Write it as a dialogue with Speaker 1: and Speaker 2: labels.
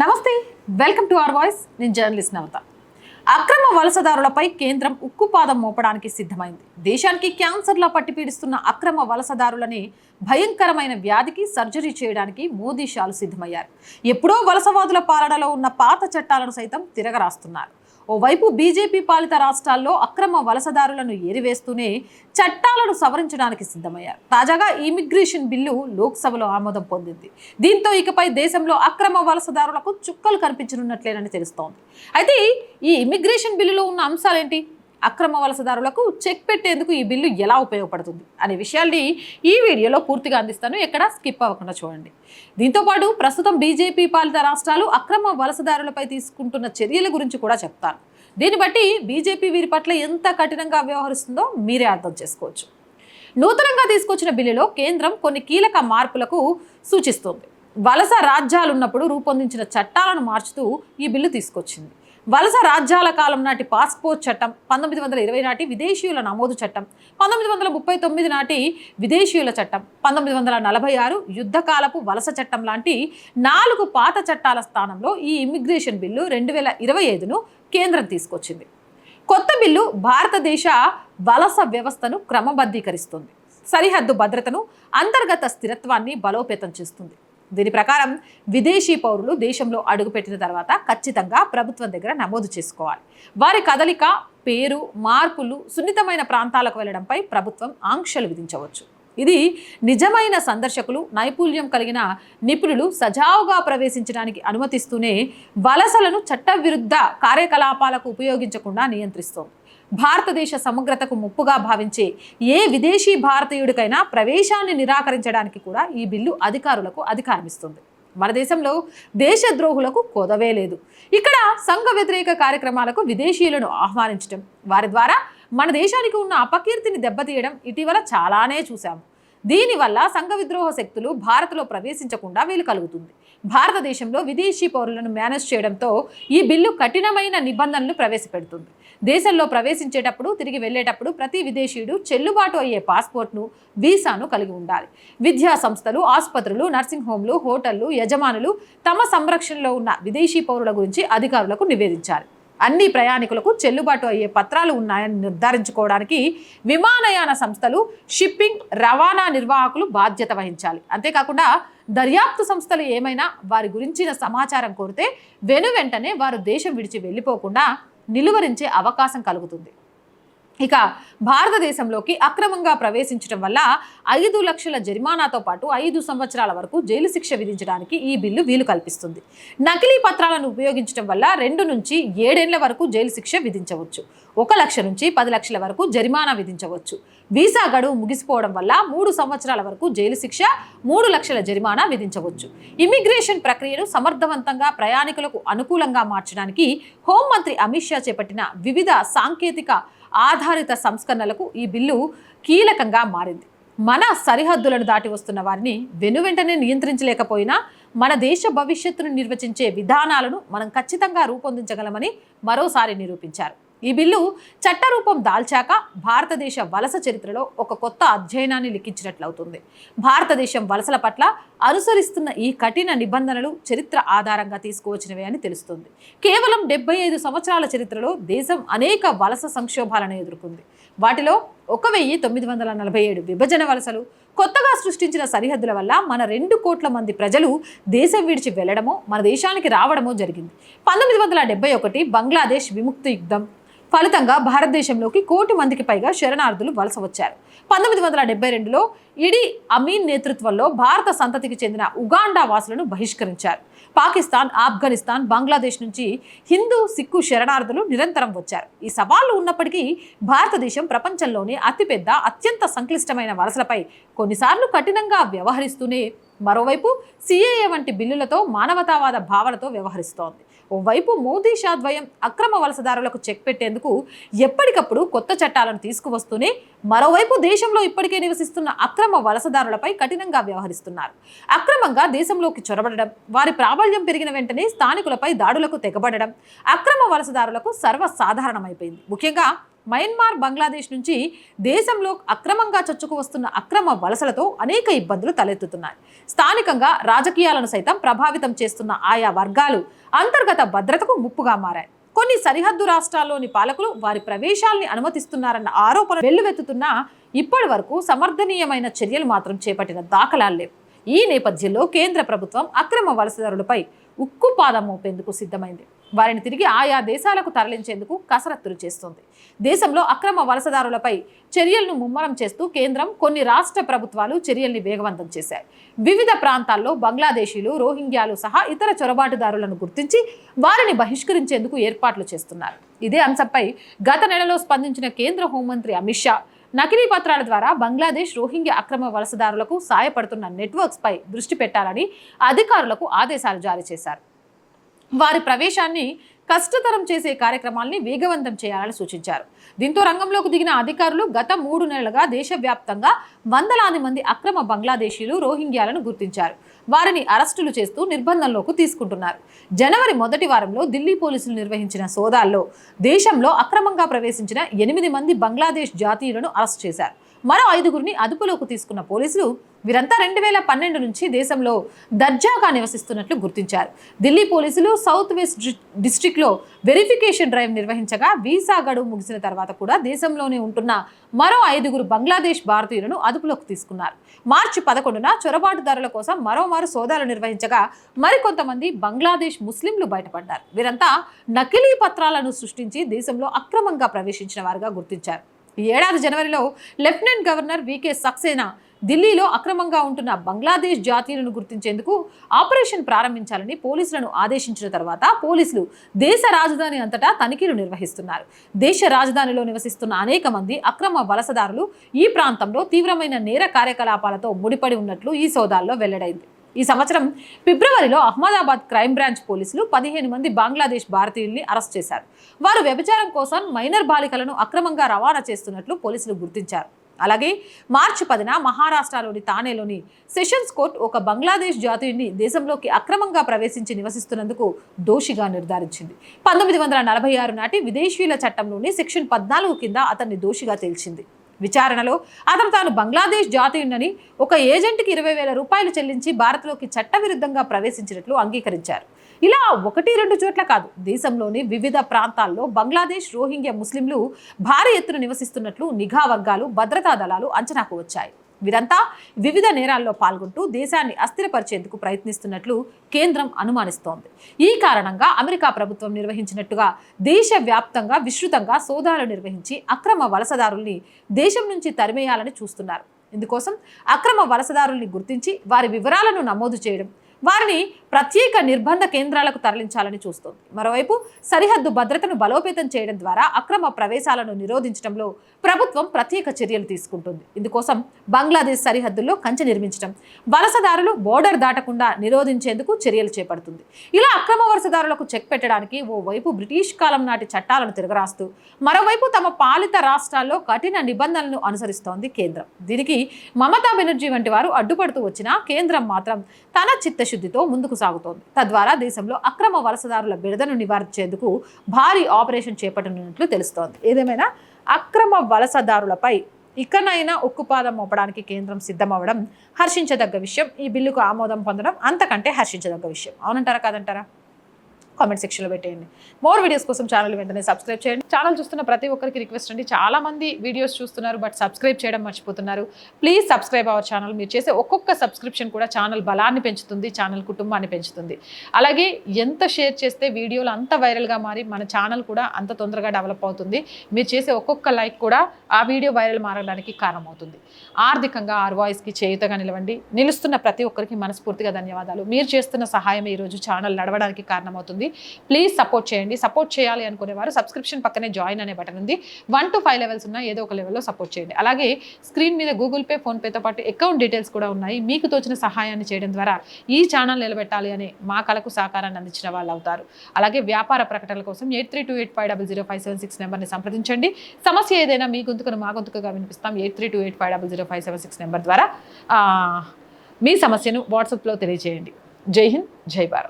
Speaker 1: నమస్తే welcome to our voice. నేను journalist Navata. అక్రమ వలసదారులపై కేంద్రం ఉక్కుపాదం మోపడానికి సిద్ధమైంది. దేశానికి క్యాన్సర్లా పట్టిపీడిస్తున్న అక్రమ వలసదారులని భయంకరమైన వ్యాధికి సర్జరీ చేయడానికి మోదీ షాలు సిద్ధమయ్యారు. ఎప్పుడో వలసవాదుల పాలనలో ఉన్న పాత చట్టాలను సైతం తిరగరాస్తున్నారు. ఓవైపు బీజేపీ పాలిత రాష్ట్రాల్లో అక్రమ వలసదారులను ఏరివేస్తూనే చట్టాలను సవరించడానికి సిద్ధమయ్యారు. తాజాగా ఇమిగ్రేషన్ బిల్లు లోక్సభలో ఆమోదం పొందింది. దీంతో ఇకపై దేశంలో అక్రమ వలసదారులకు చుక్కలు కనిపించనున్నట్లేనని తెలుస్తోంది. అయితే ఈ ఇమిగ్రేషన్ బిల్లులో ఉన్న అంశాలేంటి? అక్రమ వలసదారులకు చెక్ పెట్టేందుకు ఈ బిల్లు ఎలా ఉపయోగపడుతుంది అనే విషయాల్ని ఈ వీడియోలో పూర్తిగా అందిస్తాను. ఎక్కడ స్కిప్ అవ్వకుండా చూడండి. దీంతోపాటు ప్రస్తుతం బీజేపీ పాలిత రాష్ట్రాలు అక్రమ వలసదారులపై తీసుకుంటున్న చర్యల గురించి కూడా చెప్తాను దీన్ని బట్టి బీజేపీ వీరి పట్ల ఎంత కఠినంగా వ్యవహరిస్తుందో మీరే అర్థం చేసుకోవచ్చు. నూతనంగా తీసుకొచ్చిన బిల్లులో కేంద్రం కొన్ని కీలక మార్పులకు సూచిస్తోంది. వలస రాజ్యాలున్నప్పుడు రూపొందించిన చట్టాలను మార్చుతూ ఈ బిల్లు తీసుకొచ్చింది. వలస రాజ్యాల కాలం నాటి పాస్పోర్ట్ చట్టం పంతొమ్మిది వందల ఇరవై నాటి విదేశీయుల నమోదు చట్టం పంతొమ్మిది వందల ముప్పై తొమ్మిది నాటి విదేశీయుల చట్టం పంతొమ్మిది వందల నలభై ఆరు యుద్ధకాలపు వలస చట్టం లాంటి నాలుగు పాత చట్టాల స్థానంలో ఈ ఇమిగ్రేషన్ బిల్లు రెండు వేల ఇరవై ఐదును కేంద్రం తీసుకొచ్చింది. కొత్త బిల్లు భారతదేశ వలస వ్యవస్థను క్రమబద్ధీకరిస్తుంది. సరిహద్దు భద్రతను అంతర్గత స్థిరత్వాన్ని బలోపేతం చేస్తుంది. దీని ప్రకారం విదేశీ పౌరులు దేశంలో అడుగుపెట్టిన తర్వాత ఖచ్చితంగా ప్రభుత్వం దగ్గర నమోదు చేసుకోవాలి. వారి కదలిక పేరు మార్పులు సున్నితమైన ప్రాంతాలకు వెళ్ళడంపై ప్రభుత్వం ఆంక్షలు విధించవచ్చు. ఇది నిజమైన సందర్శకులు నైపుణ్యం కలిగిన నిపుణులు సజావుగా ప్రవేశించడానికి అనుమతిస్తూనే వలసలను చట్టవిరుద్ధ కార్యకలాపాలకు ఉపయోగించకుండా నియంత్రిస్తోంది. భారతదేశ సమగ్రతకు ముప్పుగా భావించే ఏ విదేశీ భారతీయుడికైనా ప్రవేశాన్ని నిరాకరించడానికి కూడా ఈ బిల్లు అధికారులకు అధికారం ఇస్తుంది మన దేశంలో దేశద్రోహులకు కొదవే లేదు. ఇక్కడ సంఘ వ్యతిరేక కార్యక్రమాలకు విదేశీయులను ఆహ్వానించడం వారి ద్వారా మన దేశానికి ఉన్న అపకీర్తిని దెబ్బతీయడం ఇటీవల చాలానే చూశాము. దీనివల్ల సంఘ విద్రోహ శక్తులు భారత్లో ప్రవేశించకుండా వీలు కలుగుతుంది. భారతదేశంలో విదేశీ పౌరులను మేనేజ్ చేయడంతో ఈ బిల్లు కఠినమైన నిబంధనలు ప్రవేశపెడుతుంది. దేశంలో ప్రవేశించేటప్పుడు తిరిగి వెళ్ళేటప్పుడు ప్రతి విదేశీయుడు చెల్లుబాటు అయ్యే పాస్పోర్ట్ను వీసాను కలిగి ఉండాలి. విద్యా సంస్థలు ఆసుపత్రులు నర్సింగ్ హోంలు హోటళ్ళు యజమానులు తమ సంరక్షణలో ఉన్న విదేశీ పౌరుల గురించి అధికారులకు నివేదించాలి. అన్ని ప్రయాణికులకు చెల్లుబాటు అయ్యే పత్రాలు ఉన్నాయని నిర్ధారించుకోవడానికి విమానయాన సంస్థలు షిప్పింగ్ రవాణా నిర్వాహకులు బాధ్యత వహించాలి. అంతేకాకుండా దర్యాప్తు సంస్థలు ఏమైనా వారి గురించిన సమాచారం కోరితే వెను వెంటనే వారు దేశం విడిచి వెళ్ళిపోకుండా నిలువరించే అవకాశం కలుగుతుంది. ఇక భారతదేశంలోకి అక్రమంగా ప్రవేశించడం వల్ల ఐదు లక్షల జరిమానాతో పాటు ఐదు సంవత్సరాల వరకు జైలు శిక్ష విధించడానికి ఈ బిల్లు వీలు కల్పిస్తుంది. నకిలీ పత్రాలను ఉపయోగించడం వల్ల రెండు నుంచి ఏడేళ్ళ వరకు జైలు శిక్ష విధించవచ్చు. ఒక లక్ష నుంచి పది లక్షల వరకు జరిమానా విధించవచ్చు. వీసా గడువు ముగిసిపోవడం వల్ల మూడు సంవత్సరాల వరకు జైలు శిక్ష మూడు లక్షల జరిమానా విధించవచ్చు. ఇమిగ్రేషన్ ప్రక్రియను సమర్థవంతంగా ప్రయాణికులకు అనుకూలంగా మార్చడానికి హోంమంత్రి అమిత్ షా చేపట్టిన వివిధ సాంకేతిక ఆధారిత సంస్కరణలకు ఈ బిల్లు కీలకంగా మారింది. మన సరిహద్దులను దాటి వస్తున్న వారిని వెనువెంటనే నియంత్రించలేకపోయినా మన దేశ భవిష్యత్తును నిర్వచించే విధానాలను మనం ఖచ్చితంగా రూపొందించగలమని మరోసారి నిరూపించారు. ఈ బిల్లు చట్టరూపం దాల్చాక భారతదేశ వలస చరిత్రలో ఒక కొత్త అధ్యయనాన్ని లిఖించినట్లవుతుంది. భారతదేశం వలసల పట్ల అనుసరిస్తున్న ఈ కఠిన నిబంధనలు చరిత్ర ఆధారంగా తీసుకువచ్చినవే అని తెలుస్తుంది. కేవలం డెబ్బై ఐదు సంవత్సరాల చరిత్రలో దేశం అనేక వలస సంక్షోభాలను ఎదుర్కొంది. వాటిలో ఒక వెయ్యి తొమ్మిది వందల నలభై ఏడు విభజన వలసలు కొత్తగా సృష్టించిన సరిహద్దుల వల్ల మన రెండు కోట్ల మంది ప్రజలు దేశం విడిచి వెళ్ళడమో మన దేశానికి రావడమో జరిగింది. పంతొమ్మిది వందల డెబ్బై ఒకటి బంగ్లాదేశ్ విముక్తి యుద్ధం ఫలితంగా భారతదేశంలోకి కోటి మందికి పైగా శరణార్థులు వలస వచ్చారు. పంతొమ్మిది వందల డెబ్బై రెండులో ఇడి అమీన్ నేతృత్వంలో భారత సంతతికి చెందిన ఉగాండా వాసులను బహిష్కరించారు. పాకిస్తాన్ ఆఫ్ఘనిస్తాన్ బంగ్లాదేశ్ నుంచి హిందూ సిక్కు శరణార్థులు నిరంతరం వచ్చారు. ఈ సవాళ్ళు ఉన్నప్పటికీ భారతదేశం ప్రపంచంలోనే అతిపెద్ద అత్యంత సంక్లిష్టమైన వలసలపై కొన్నిసార్లు కఠినంగా వ్యవహరిస్తూనే మరోవైపు సిఏఏ వంటి బిల్లులతో మానవతావాద భావనతో వ్యవహరిస్తోంది. ఓవైపు మోదీ షా ద్వయం అక్రమ వలసదారులకు చెక్ పెట్టేందుకు ఎప్పటికప్పుడు కొత్త చట్టాలను తీసుకువస్తూనే మరోవైపు దేశంలో ఇప్పటికే నివసిస్తున్న అక్రమ వలసదారులపై కఠినంగా వ్యవహరిస్తున్నారు. అక్రమంగా దేశంలోకి చొరబడడం వారి ప్రాబల్యం పెరిగిన వెంటనే స్థానికులపై దాడులకు తెగబడడం అక్రమ వలసదారులకు సర్వసాధారణమైపోయింది. ముఖ్యంగా మయన్మార్ బంగ్లాదేశ్ నుంచి దేశంలో అక్రమంగా చొచ్చుకు వస్తున్న అక్రమ వలసలతో అనేక ఇబ్బందులు తలెత్తుతున్నాయి. స్థానికంగా రాజకీయాలను సైతం ప్రభావితం చేస్తున్న ఆయా వర్గాలు అంతర్గత భద్రతకు ముప్పుగా మారాయి. కొన్ని సరిహద్దు రాష్ట్రాల్లోని పాలకులు వారి ప్రవేశాల్ని అనుమతిస్తున్నారన్న ఆరోపణ వెల్లువెత్తుతున్నా ఇప్పటి వరకు సమర్థనీయమైన చర్యలు మాత్రం చేపట్టిన దాఖలాలు లేవు. ఈ నేపథ్యంలో కేంద్ర ప్రభుత్వం అక్రమ వలసదారులపై ఉక్కు పాదం మోపేందుకు సిద్ధమైంది. వారిని తిరిగి ఆయా దేశాలకు తరలించేందుకు కసరత్తులు చేస్తోంది. దేశంలో అక్రమ వలసదారులపై చర్యలను ముమ్మరం చేస్తూ కేంద్రం కొన్ని రాష్ట్ర ప్రభుత్వాలు చర్యల్ని వేగవంతం చేశాయి. వివిధ ప్రాంతాల్లో బంగ్లాదేశీలు రోహింగ్యాలు సహా ఇతర చొరబాటుదారులను గుర్తించి వారిని బహిష్కరించేందుకు ఏర్పాట్లు చేస్తున్నారు. ఇదే అంశంపై గత నెలలో స్పందించిన కేంద్ర హోంమంత్రి అమిత్ షా నకిలీ పత్రాల ద్వారా బంగ్లాదేశ్ రోహింగ్యా అక్రమ వలసదారులకు సాయపడుతున్న నెట్వర్క్స్పై దృష్టి పెట్టాలని అధికారులకు ఆదేశాలు జారీ చేశారు. వారి ప్రవేశాన్ని కష్టతరం చేసే కార్యక్రమాల్ని వేగవంతం చేయాలని సూచించారు. దీంతో రంగంలోకి దిగిన అధికారులు గత మూడు నెలలుగా దేశవ్యాప్తంగా వందలాది మంది అక్రమ బంగ్లాదేశీలు రోహింగ్యాలను గుర్తించారు. వారిని అరెస్టులు చేస్తూ నిర్బంధంలోకి తీసుకుంటున్నారు. జనవరి మొదటి వారంలో ఢిల్లీ పోలీసులు నిర్వహించిన సోదాల్లో దేశంలో అక్రమంగా ప్రవేశించిన ఎనిమిది మంది బంగ్లాదేశ్ జాతీయులను అరెస్ట్ చేశారు. మరో ఐదుగురిని అదుపులోకి తీసుకున్న పోలీసులు వీరంతా రెండు వేల పన్నెండు నుంచి దేశంలో దర్జాగా నివసిస్తున్నట్లు గుర్తించారు. ఢిల్లీ పోలీసులు సౌత్ వెస్ట్ డిస్టిక్లో వెరిఫికేషన్ డ్రైవ్ నిర్వహించగా వీసా గడువు ముగిసిన తర్వాత కూడా దేశంలోనే ఉంటున్న మరో ఐదుగురు బంగ్లాదేశ్ భారతీయులను అదుపులోకి తీసుకున్నారు. మార్చి పదకొండున చొరబాటుదారుల కోసం మరోమారు సోదాలు నిర్వహించగా మరికొంతమంది బంగ్లాదేశ్ ముస్లింలు బయటపడ్డారు. వీరంతా నకిలీ పత్రాలను సృష్టించి దేశంలో అక్రమంగా ప్రవేశించిన వారుగా గుర్తించారు. ఈ ఏడాది జనవరిలో లెఫ్టినెంట్ గవర్నర్ వికే సక్సేనా ఢిల్లీలో అక్రమంగా ఉంటున్న బంగ్లాదేశ్ జాతీయులను గుర్తించేందుకు ఆపరేషన్ ప్రారంభించాలని పోలీసులను ఆదేశించిన తర్వాత పోలీసులు దేశ రాజధాని అంతటా తనిఖీలు నిర్వహిస్తున్నారు. దేశ రాజధానిలో నివసిస్తున్న అనేక మంది అక్రమ వలసదారులు ఈ ప్రాంతంలో తీవ్రమైన నేర కార్యకలాపాలతో ముడిపడి ఉన్నట్లు ఈ సోదాల్లో వెల్లడైంది. ఈ సంవత్సరం ఫిబ్రవరిలో అహ్మదాబాద్ క్రైమ్ బ్రాంచ్ పోలీసులు పదిహేను మంది బంగ్లాదేశ్ భారతీయుల్ని అరెస్ట్ చేశారు. వారు వ్యభిచారం కోసం మైనర్ బాలికలను అక్రమంగా రవాణా చేస్తున్నట్లు పోలీసులు గుర్తించారు. అలాగే మార్చి పదిన మహారాష్ట్రలోని తానేలోని సెషన్స్ కోర్టు ఒక బంగ్లాదేశ్ జాతీయుడిని దేశంలోకి అక్రమంగా ప్రవేశించి నివసిస్తున్నందుకు దోషిగా నిర్ధారించింది. పంతొమ్మిది వందల నలభై ఆరు నాటి విదేశీయుల చట్టంలోని సెక్షన్ పద్నాలుగు కింద అతన్ని దోషిగా తేల్చింది. విచారణలో అతను తాను బంగ్లాదేశ్ జాతీయుడని ఒక ఏజెంట్కి ఇరవై వేల రూపాయలు చెల్లించి భారత్లోకి చట్టవిరుద్ధంగా ప్రవేశించినట్లు అంగీకరించారు. ఇలా ఒకటి రెండు చోట్ల కాదు. దేశంలోని వివిధ ప్రాంతాల్లో బంగ్లాదేశ్ రోహింగ్యా ముస్లింలు భారీ ఎత్తున నివసిస్తున్నట్లు నిఘా వర్గాలు భద్రతా దళాలు అంచనాకు వచ్చాయి. వీరంతా వివిధ నేరాల్లో పాల్గొంటూ దేశాన్ని అస్థిరపరిచేందుకు ప్రయత్నిస్తున్నట్లు కేంద్రం అనుమానిస్తోంది. ఈ కారణంగా అమెరికా ప్రభుత్వం నిర్వహించినట్టుగా దేశవ్యాప్తంగా విస్తృతంగా సోదాలు నిర్వహించి అక్రమ వలసదారుల్ని దేశం నుంచి తరిమేయాలని చూస్తున్నారు. ఇందుకోసం అక్రమ వలసదారుల్ని గుర్తించి వారి వివరాలను నమోదు చేయడం వారిని ప్రత్యేక నిర్బంధ కేంద్రాలకు తరలించాలని చూస్తోంది. మరోవైపు సరిహద్దు భద్రతను బలోపేతం చేయడం ద్వారా అక్రమ ప్రవేశాలను నిరోధించడంలో ప్రభుత్వం ప్రత్యేక చర్యలు తీసుకుంటుంది. ఇందుకోసం బంగ్లాదేశ్ సరిహద్దుల్లో కంచె నిర్మించడం వలసదారులు బోర్డర్ దాటకుండా నిరోధించేందుకు చర్యలు చేపడుతుంది. ఇలా అక్రమ వలసదారులకు చెక్ పెట్టడానికి ఓవైపు బ్రిటిష్ కాలం నాటి చట్టాలను తిరగరాస్తూ మరోవైపు తమ పాలిత రాష్ట్రాల్లో కఠిన నిబంధనలను అనుసరిస్తోంది కేంద్రం. దీనికి మమతా బెనర్జీ వంటి వారు అడ్డుపడుతూ వచ్చినా కేంద్రం మాత్రం తన చిత్త చిత్తశుద్ధితో ముందుకు సాగుతోంది. తద్వారా దేశంలో అక్రమ వలసదారుల బిడదను నివారించేందుకు భారీ ఆపరేషన్ చేపట్టనున్నట్లు తెలుస్తోంది. ఏదేమైనా అక్రమ వలసదారులపై ఇకనైనా ఉక్కుపాదం మోపడానికి కేంద్రం సిద్ధమవడం హర్షించదగ్గ విషయం. ఈ బిల్లుకు ఆమోదం పొందడం అంతకంటే హర్షించదగ్గ విషయం. అవునంటారా కాదంటారా? కామెంట్ సెక్షన్లో పెట్టేయండి. మోర్ వీడియోస్ కోసం ఛానల్ వెంటనే సబ్స్క్రైబ్ చేయండి. ఛానల్ చూస్తున్న ప్రతి ఒక్కరికి రిక్వెస్ట్ అండి. చాలా మంది వీడియోస్ చూస్తున్నారు బట్ సబ్స్క్రైబ్ చేయడం మర్చిపోతున్నారు. ప్లీజ్ సబ్స్క్రైబ్ అవర్ ఛానల్ మీరు చేసే ఒక్కొక్క సబ్స్క్రిప్షన్ కూడా ఛానల్ బలాన్ని పెంచుతుంది ఛానల్ కుటుంబాన్ని పెంచుతుంది. అలాగే ఎంత షేర్ చేస్తే వీడియోలు అంత వైరల్గా మారి మన ఛానల్ కూడా అంత తొందరగా డెవలప్ అవుతుంది. మీరు చేసే ఒక్కొక్క లైక్ కూడా ఆ వీడియో వైరల్ మారడానికి కారణమవుతుంది. ఆర్థికంగా ఆర్ వాయిస్కి చేయుతగా నిలవండి. నిలుస్తున్న ప్రతి ఒక్కరికి మనస్ఫూర్తిగా ధన్యవాదాలు. మీరు చేస్తున్న సహాయం ఈరోజు ఛానల్ నడవడానికి కారణమవుతుంది. ప్లీజ్ సపోర్ట్ చేయండి. సపోర్ట్ చేయాలి అనుకునేవారు సబ్స్క్రిప్షన్ పక్కనే జాయిన్ అనే బటన్ ఉంది. వన్ టు ఫైవ్ లెవెల్స్ ఉన్న ఏదో ఒక లెవెల్లో సపోర్ట్ చేయండి. అలాగే స్క్రీన్ మీద గూగుల్ పే ఫోన్పేతో పాటు అకౌంట్ డీటెయిల్స్ కూడా ఉన్నాయి. మీకు తోచిన సహాయాన్ని చేయడం ద్వారా ఈ ఛానల్ నిలబెట్టాలి అనే మా కళకు సహకారాన్ని అందించిన వాళ్ళు అవుతారు. అలాగే వ్యాపార ప్రకటనల కోసం eight three two eight five double zero five seven six నెంబర్ని సంప్రదించండి. సమస్య ఏదైనా మీ గొంతుకను మా గొంతుకగా వినిపిస్తాం. Eight three two eight five double zero five seven six number ద్వారా మీ సమస్యను వాట్సాప్లో తెలియజేయండి. జై హింద్ జై భారత్.